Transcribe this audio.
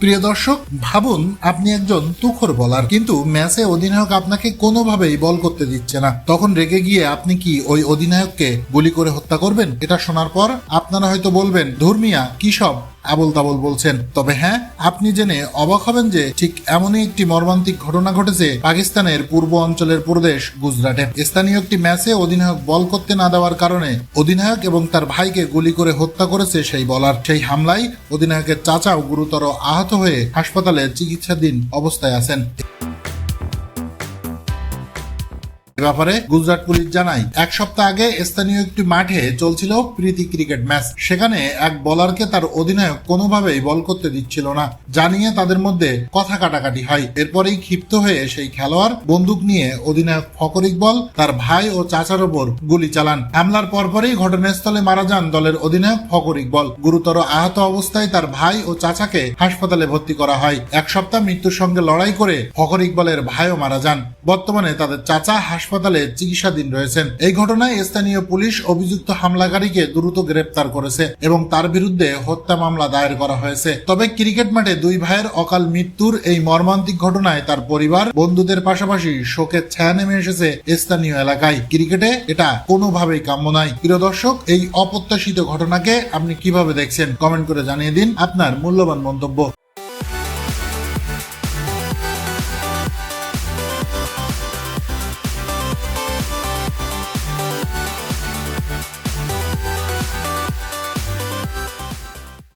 প্রিয় দর্শক, ভাবুন, আপনি একজন তুখর বলার, কিন্তু ম্যাচে অধিনায়ক আপনাকে কোনোভাবেই বল করতে দিচ্ছে না। তখন রেগে গিয়ে আপনি কি ওই অধিনায়ককে গুলি করে হত্যা করবেন? এটা শোনার পর আপনারা হয়তো বলবেন ধর্মিয়া কি সব? আবল তাবল বলছেন, তবে হ্যাঁ আপনি জেনে অবাক হবেন যে ঠিক এমনই একটি মর্মান্তিক ঘটনা ঘটেছে পাকিস্তানের পূর্ব অঞ্চলের প্রদেশ গুজরাটে। স্থানীয় একটি ম্যাচে অধিনায়ক বল করতে না দেওয়ার কারণে অধিনায়ক এবং তার ভাইকে গুলি করে হত্যা করেছে সেই বলার। সেই হামলায় অধিনায়কের চাচাও গুরুতর আহত হয়ে হাসপাতালে চিকিৎসাধীন অবস্থায় আছেন। ব্যাপারে গুজরাট পুলিশ জানায়, এক সপ্তাহ আগে স্থানীয় একটি মাঠে চলছিল প্রীতি ক্রিকেট ম্যাচ। সেখানে এক বলারকে তার অধিনায়ক কোনোভাবেই বল করতে দিচ্ছিল না। জানিয়ে তাদের মধ্যে কথা কাটাকাটি হয়। এরপরেই ক্ষিপ্ত হয়ে সেই খেলোয়াড় বন্দুক নিয়ে অধিনায়ক ফকর ইকবল, তার ভাই ও চাচার ওপর গুলি চালান। হামলার পরপরই ঘটনাস্থলে মারা যান দলের অধিনায়ক ফকর ইকবল। গুরুতর আহত অবস্থায় তার ভাই ও চাচাকে হাসপাতালে ভর্তি করা হয়। এক সপ্তাহ মৃত্যুর সঙ্গে লড়াই করে ফকর ইকবলের ভাইও মারা যান। বর্তমানে তাদের চাচা হাসপাতালে চিকিৎসাধীন রয়েছেন। এই ঘটনায় স্থানীয় পুলিশ অভিযুক্ত হামলাকারীকে দ্রুত গ্রেপ্তার করেছে এবং তার বিরুদ্ধে হত্যা মামলা দায়ের করা হয়েছে। তবে ক্রিকেট মাঠে দুই ভাইয়ের অকাল মৃত্যুর এই মর্মান্তিক ঘটনায় তার পরিবার, বন্ধুদের পাশাপাশি শোকের ছায়া নেমে এসেছে স্থানীয় এলাকায়। ক্রিকেটে এটা কোনোভাবেই কাম্য নয়। প্রিয় দর্শক, এই অপ্রত্যাশিত ঘটনাকে আপনি কীভাবে দেখছেন? কমেন্ট করে জানিয়ে দিন আপনার মূল্যবান মন্তব্য।